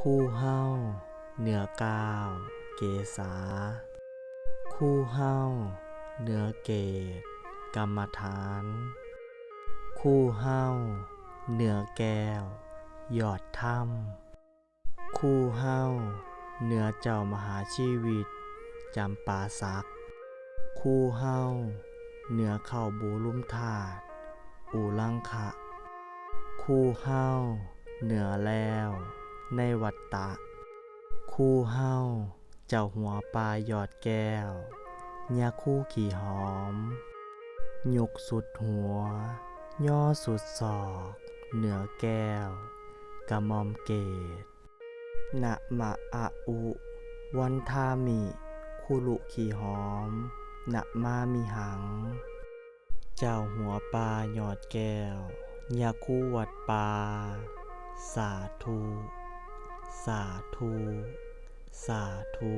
คู่เฮาเหนือก้าวเกษา คู่เฮาเหนือเกตกรรมฐาน คู่เฮาเหนือแก้ว ยอดธรรมคู่เฮาเหนือเจ้ามหาชีวิต จำปาสัก คู่เฮาเหนือเข้าบูรุ่มธาตุอูลังคะคู่เฮาเหนือแล้ว ในวัฏฏะ คู่เฮาเจ้าหัวปลาหยอดแก้วยาคู่ขี่หอม หยกสุดหัว ย่อสุดศอก เหนือแก้ว กระมอมเกตนะมะอะอุ วันทามิคุลุขี่หอมนะมามิหัง เจ้าหัวปลาหยอดแก้วยาคู่วัดปลาสาธุ สาธุ สาธุ